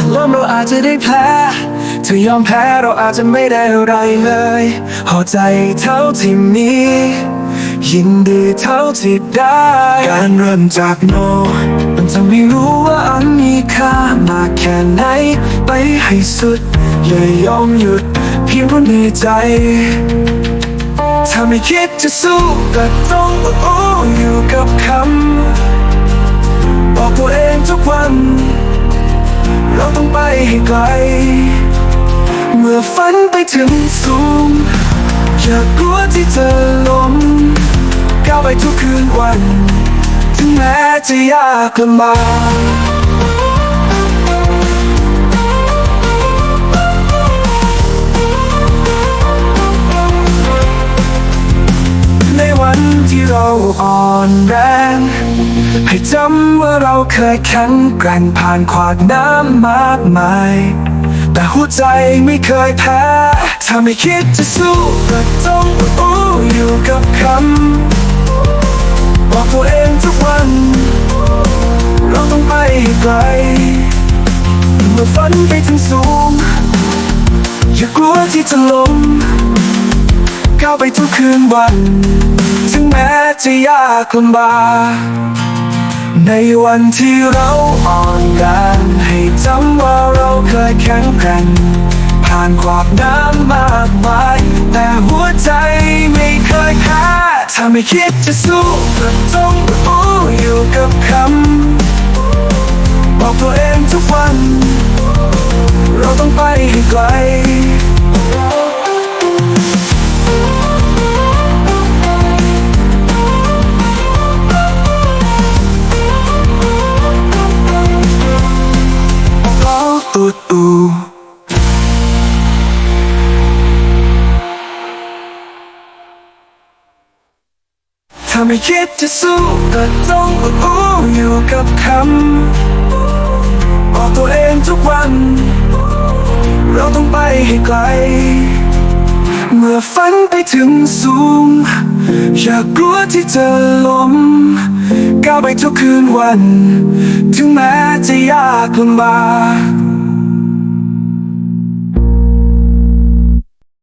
ถ้าล้มเราอาจจะได้แพ้ถ้ายอมแพ้เราอาจจะไม่ได้อะไรเลยพอใจเท่าที่มียินดีเท่าที่ได้ การเริ่มจากโน มันทำให้รู้ว่าอันมีค่ามากแค่ไหน ไปให้สุดอย่ายอมหยุดเพียงเพราะเหนื่อยใจ ถ้าไม่คิดจะสู้ก็ต้องโอ้อยู่กับคำบอกตัวเองทุกวัน ให้ไกล เมื่อฝันไปถึงสูง อย่ากลัวที่จะล้มก้าวไปทุกคืนวัน ถึงแม้จะยากลำบากในวันที่เราอ่อนแรง ให้จำว่าเราเคยแข็งแกร่งผ่านขวากน้ำมากมาย แต่หัวใจไม่เคยแพ้ ถ้าไม่คิดจะสู้ก็ต้องอู้อยู่กับคำบอกตัวเองทุกวัน เราต้องไปไกลเมื่อฝันไปถึงสูง อย่ากลัวที่จะล้มก้าวไปทุกคืนวัน ถึงแม้จะยากลำบาก ในวันที่เราอ่อนแรงให้จำว่าเราเคยแข็งแกร่งผ่านขวากน้ำมากมาย แต่หัวใจไม่เคยแพ้ถ้าไม่คิดจะสู้ก็ต้องอู้อยู่กับคำบอกตัวเองทุกวัน เราต้องไปให้ไกล ooh. ถ้าไม่คิดจะสู้ก็ต้องอู้อยู่กับคำบอกตัวเองทุกวัน เราต้องไปให้ไกล เมื่อฝันไปถึงสูง อย่ากลัวที่จะล้มก้าวไปทุกคืนวัน ถึงแม้จะยากลำบาก